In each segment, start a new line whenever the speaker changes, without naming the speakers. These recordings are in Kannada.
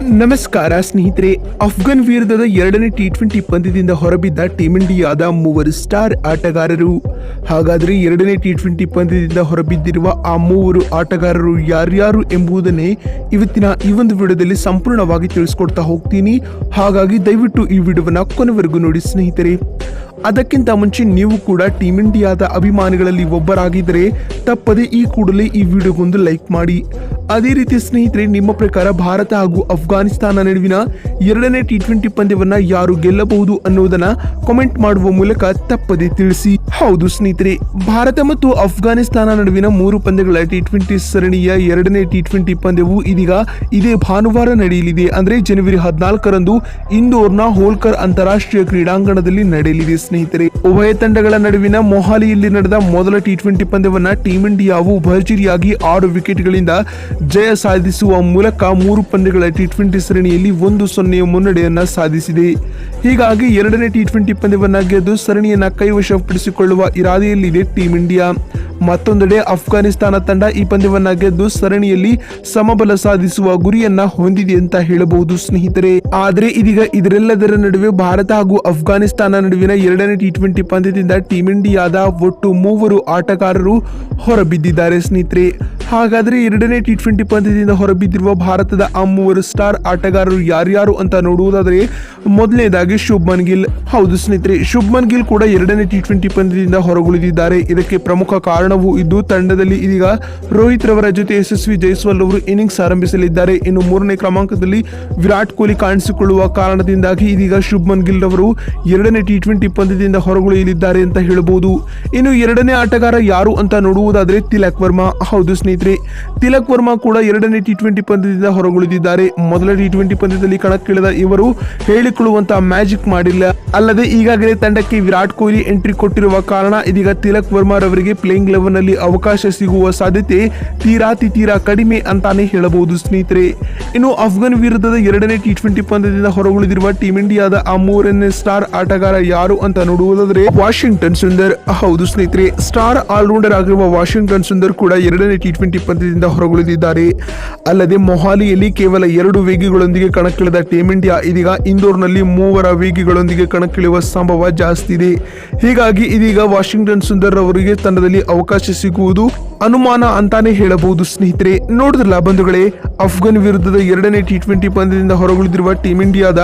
ನಮಸ್ಕಾರ ಸ್ನೇಹಿತರೆ, ಅಫ್ಘಾನ್ ವಿರುದ್ಧದ ಎರಡನೇ ಟಿ ಟ್ವೆಂಟಿ ಪಂದ್ಯದಿಂದ ಹೊರಬಿದ್ದ ಟೀಮ್ ಇಂಡಿಯಾದ ಮೂವರು ಸ್ಟಾರ್ ಆಟಗಾರರು. ಹಾಗಾದರೆ ಎರಡನೇ ಟಿ ಟ್ವೆಂಟಿ ಪಂದ್ಯದಿಂದ ಹೊರಬಿದ್ದಿರುವ ಆ ಮೂವರು ಆಟಗಾರರು ಯಾರ್ಯಾರು ಎಂಬುದನ್ನೇ ಇವತ್ತಿನ ಈ ಒಂದು ವಿಡಿಯೋದಲ್ಲಿ ಸಂಪೂರ್ಣವಾಗಿ ತಿಳಿಸ್ಕೊಡ್ತಾ ಹೋಗ್ತೀನಿ. ಹಾಗಾಗಿ ದಯವಿಟ್ಟು ಈ ವಿಡಿಯೋವನ್ನು ಕೊನೆವರೆಗೂ ನೋಡಿ ಸ್ನೇಹಿತರೆ. ಅದಕ್ಕಿಂತ ಮುಂಚೆ ನೀವು ಕೂಡ ಟೀಮ್ ಇಂಡಿಯಾದ ಅಭಿಮಾನಿಗಳಲ್ಲಿ ಒಬ್ಬರಾಗಿದ್ದರೆ ತಪ್ಪದೆ ಈ ಕೂಡಲೇ ಈ ವಿಡಿಯೋಗೊಂದು ಲೈಕ್ ಮಾಡಿ. ಅದೇ ರೀತಿ ಸ್ನೇಹಿತರೆ, ನಿಮ್ಮ ಪ್ರಕಾರ ಭಾರತ ಹಾಗೂ ಅಫ್ಘಾನಿಸ್ತಾನ ನಡುವಿನ ಎರಡನೇ ಟಿ ಟ್ವೆಂಟಿ ಪಂದ್ಯವನ್ನ ಯಾರು ಗೆಲ್ಲಬಹುದು ಅನ್ನೋದನ್ನ ಕಾಮೆಂಟ್ ಮಾಡುವ ಮೂಲಕ ತಪ್ಪದೆ ತಿಳಿಸಿ. ಹೌದು ಸ್ನೇಹಿತರೆ, ಭಾರತ ಮತ್ತು ಅಫ್ಘಾನಿಸ್ತಾನ ನಡುವಿನ ಮೂರು ಪಂದ್ಯಗಳ ಟಿ ಟ್ವೆಂಟಿ ಸರಣಿಯ ಎರಡನೇ ಟಿ ಟ್ವೆಂಟಿ ಪಂದ್ಯವು ಇದೀಗ ಇದೇ ಭಾನುವಾರ ನಡೆಯಲಿದೆ. ಅಂದ್ರೆ ಜನವರಿ ಹದಿನಾಲ್ಕರಂದು ಇಂದೋರ್ನ ಹೋಲ್ಕರ್ ಅಂತಾರಾಷ್ಟ್ರೀಯ ಕ್ರೀಡಾಂಗಣದಲ್ಲಿ ನಡೆಯಲಿದೆ. ಸ್ನೇಹಿತರೆ, ಉಭಯ ತಂಡಗಳ ನಡುವಿನ ಮೊಹಾಲಿಯಲ್ಲಿ ನಡೆದ ಮೊದಲ ಟಿ ಟ್ವೆಂಟಿ ಪಂದ್ಯವನ್ನ ಟೀಂ ಇಂಡಿಯಾವು ಭರ್ಜರಿಯಾಗಿ ಆರು ವಿಕೆಟ್ಗಳಿಂದ ಜಯ ಸಾಧಿಸುವ ಮೂಲಕ ಮೂರು ಪಂದ್ಯಗಳ ಟಿ ಟ್ವೆಂಟಿ ಸರಣಿಯಲ್ಲಿ ಒಂದು ಸೊನ್ನೆಯ ಮುನ್ನಡೆಯನ್ನ ಸಾಧಿಸಿದೆ. ಹೀಗಾಗಿ ಎರಡನೇ ಟಿ ಟ್ವೆಂಟಿ ಪಂದ್ಯವನ್ನ ಗೆದ್ದು ಸರಣಿಯನ್ನ ಕೈವಶಪಡಿಸಿಕೊಳ್ಳುವ ಇರಾದೆಯಲ್ಲಿದೆ ಟೀಂ ಇಂಡಿಯಾ ಮತ್ತೊಂದೆಡೆ ಅಫ್ಘಾನಿಸ್ತಾನ ತಂಡ ಈ ಪಂದ್ಯವನ್ನ ಗೆದ್ದು ಸರಣಿಯಲ್ಲಿ ಸಮಬಲ ಸಾಧಿಸುವ ಗುರಿಯನ್ನ ಹೊಂದಿದೆ ಅಂತ ಹೇಳಬಹುದು ಸ್ನೇಹಿತರೆ. ಆದರೆ ಇದೀಗ ಇದರೆಲ್ಲದರ ನಡುವೆ ಭಾರತ ಹಾಗೂ ಅಫ್ಘಾನಿಸ್ತಾನ ನಡುವಿನ ಎರಡನೇ ಟಿ ಟ್ವೆಂಟಿ ಪಂದ್ಯದಿಂದ ಟೀಂ ಇಂಡಿಯಾದ ಒಟ್ಟು ಮೂವರು ಆಟಗಾರರು ಹೊರಬಿದ್ದಿದ್ದಾರೆ ಸ್ನೇಹಿತರೆ. ಹಾಗಾದ್ರೆ ಎರಡನೇ ಟಿ ಟ್ವೆಂಟಿ ಪಂದ್ಯದಿಂದ ಹೊರಬಿದ್ದಿರುವ ಭಾರತದ ಆ ಮೂವರು ಸ್ಟಾರ್ ಆಟಗಾರರು ಯಾರ್ಯಾರು ಅಂತ ನೋಡುವುದಾದರೆ ಮೊದಲನೇದಾಗಿ ಶುಭ್ಮನ್ ಗಿಲ್. ಹೌದು ಸ್ನೇಹಿತರೆ, ಶುಭ್ಮನ್ ಗಿಲ್ ಕೂಡ ಎರಡನೇ ಟಿ ಟ್ವೆಂಟಿ ಪಂದ್ಯದಿಂದ ಹೊರಗುಳಿದಿದ್ದಾರೆ. ಇದಕ್ಕೆ ಪ್ರಮುಖ ಕಾರಣವೂ ಇದ್ದು, ತಂಡದಲ್ಲಿ ಇದೀಗ ರೋಹಿತ್ ರವರ ಜೊತೆ ಯಶಸ್ವಿ ಜೈಸ್ವಾಲ್ ಅವರು ಇನ್ನಿಂಗ್ಸ್ ಆರಂಭಿಸಲಿದ್ದಾರೆ. ಇನ್ನು ಮೂರನೇ ಕ್ರಮಾಂಕದಲ್ಲಿ ವಿರಾಟ್ ಕೊಹ್ಲಿ ಕಾಣಿಸಿಕೊಳ್ಳುವ ಕಾರಣದಿಂದಾಗಿ ಇದೀಗ ಶುಭ್ಮನ್ ಗಿಲ್ ರವರು ಎರಡನೇ ಟಿ ಟ್ವೆಂಟಿ ಪಂದ್ಯದಿಂದ ಹೊರಗುಳಿಯಲಿದ್ದಾರೆ ಅಂತ ಹೇಳಬಹುದು. ಇನ್ನು ಎರಡನೇ ಆಟಗಾರ ಯಾರು ಅಂತ ನೋಡುವುದಾದ್ರೆ ತಿಲಕ್ ವರ್ಮಾ. ಹೌದು ಸ್ನೇಹಿತರೆ, ತಿಲಕ್ ವರ್ಮಾ ಕೂಡ ಎರಡನೇ ಟಿ ಟ್ವೆಂಟಿ ಪಂದ್ಯದಿಂದ ಹೊರಗುಳಿದಿದ್ದಾರೆ. ಮೊದಲ ಟಿ ಟ್ವೆಂಟಿ ಪಂದ್ಯದಲ್ಲಿ ಕಣಕ್ಕಿಳಿದ ಇವರು ಹೇಳಿಕೊಳ್ಳುವಂತಹ ಮ್ಯಾಜಿಕ್ ಮಾಡಿಲ್ಲ. ಅಲ್ಲದೆ ಈಗಾಗಲೇ ತಂಡಕ್ಕೆ ವಿರಾಟ್ ಕೊಹ್ಲಿ ಎಂಟ್ರಿ ಕೊಟ್ಟಿರುವ ಕಾರಣ ಇದೀಗ ತಿಲಕ್ ವರ್ಮಾ ರವರಿಗೆ ಪ್ಲೇಯಿಂಗ್ ಲೆವೆನ್ನಲ್ಲಿ ಅವಕಾಶ ಸಿಗುವ ಸಾಧ್ಯತೆ ತೀರಾ ತೀರಾ ಕಡಿಮೆ ಅಂತಾನೆ ಹೇಳಬಹುದು ಸ್ನೇಹಿತರೆ. ಇನ್ನು ಅಫ್ಘಾನ್ ವಿರುದ್ಧದ ಎರಡನೇ ಟಿ ಟ್ವೆಂಟಿ ಪಂದ್ಯದಿಂದ ಹೊರಗುಳಿದಿರುವ ಟೀಂ ಇಂಡಿಯಾದ ಆ ಮೂರನೇ ಸ್ಟಾರ್ ಆಟಗಾರ ಯಾರು ಅಂತ ನೋಡುವುದಾದರೆ ವಾಷಿಂಗ್ಟನ್ ಸುಂದರ್. ಹೌದು ಸ್ನೇಹಿತರೆ, ಸ್ಟಾರ್ ಆಲ್ರೌಂಡರ್ ಆಗಿರುವ ವಾಷಿಂಗ್ಟನ್ ಸುಂದರ್ ಕೂಡ ಎರಡನೇ ಟಿ ಟ್ವೆಂಟಿ ಪಂದ್ಯದಿಂದ ಹೊರಗುಳಿದಿದ್ದಾರೆ. ಅಲ್ಲದೆ ಮೊಹಾಲಿಯಲ್ಲಿ ಕೇವಲ ಎರಡು ವೇಗಿಗಳೊಂದಿಗೆ ಕಣಕ್ಕಿಳಿದ ಟೀಂ ಇಂಡಿಯಾ ಇದೀಗ ಇಂದೋರ್ನಲ್ಲಿ ಮೂವರ ವೇಗಿಗಳೊಂದಿಗೆ ಕಣಕ್ಕಿಳಿಯುವ ಸಂಭವ ಜಾಸ್ತಿ ಇದೆ. ಹೀಗಾಗಿ ಇದೀಗ ವಾಷಿಂಗ್ಟನ್ ಸುಂದರ್ ಅವರಿಗೆ ತಂಡದಲ್ಲಿ ಅವಕಾಶ ಸಿಗುವುದು ಅನುಮಾನ ಅಂತಾನೆ ಹೇಳಬಹುದು. ಸ್ನೇಹಿತರೆ, ನೋಡಿದ್ರಲ್ಲ ಬಂಧುಗಳೇ, ಅಫ್ಘಾನ್ ವಿರುದ್ಧದ ಎರಡನೇ ಟಿ ಟ್ವೆಂಟಿ ಪಂದ್ಯದಿಂದ ಹೊರಗುಳಿದಿರುವ ಟೀಮ್ ಇಂಡಿಯಾದ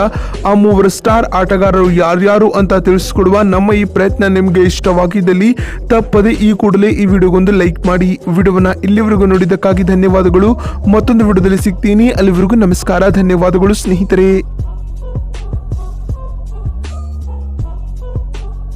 ಆ ಮೂವರು ಸ್ಟಾರ್ ಆಟಗಾರರು ಯಾರ್ಯಾರು ಅಂತ ತಿಳಿಸಿಕೊಡುವ ನಮ್ಮ ಈ ಪ್ರಯತ್ನ ನಿಮಗೆ ಇಷ್ಟವಾಗಿದ್ದಲ್ಲಿ ತಪ್ಪದೆ ಈ ಕೂಡಲೇ ಈ ವಿಡಿಯೋಗೊಂದು ಲೈಕ್ ಮಾಡಿ. ವಿಡಿಯೋವನ್ನ ಇಲ್ಲಿವರೆಗೂ ನೋಡಿದ್ದಕ್ಕಾಗಿ ಧನ್ಯವಾದಗಳು. ಮತ್ತೊಂದು ವಿಡಿಯೋದಲ್ಲಿ ಸಿಗ್ತೀನಿ. ಅಲ್ಲಿವರೆಗೂ ನಮಸ್ಕಾರ. ಧನ್ಯವಾದಗಳು ಸ್ನೇಹಿತರೆ.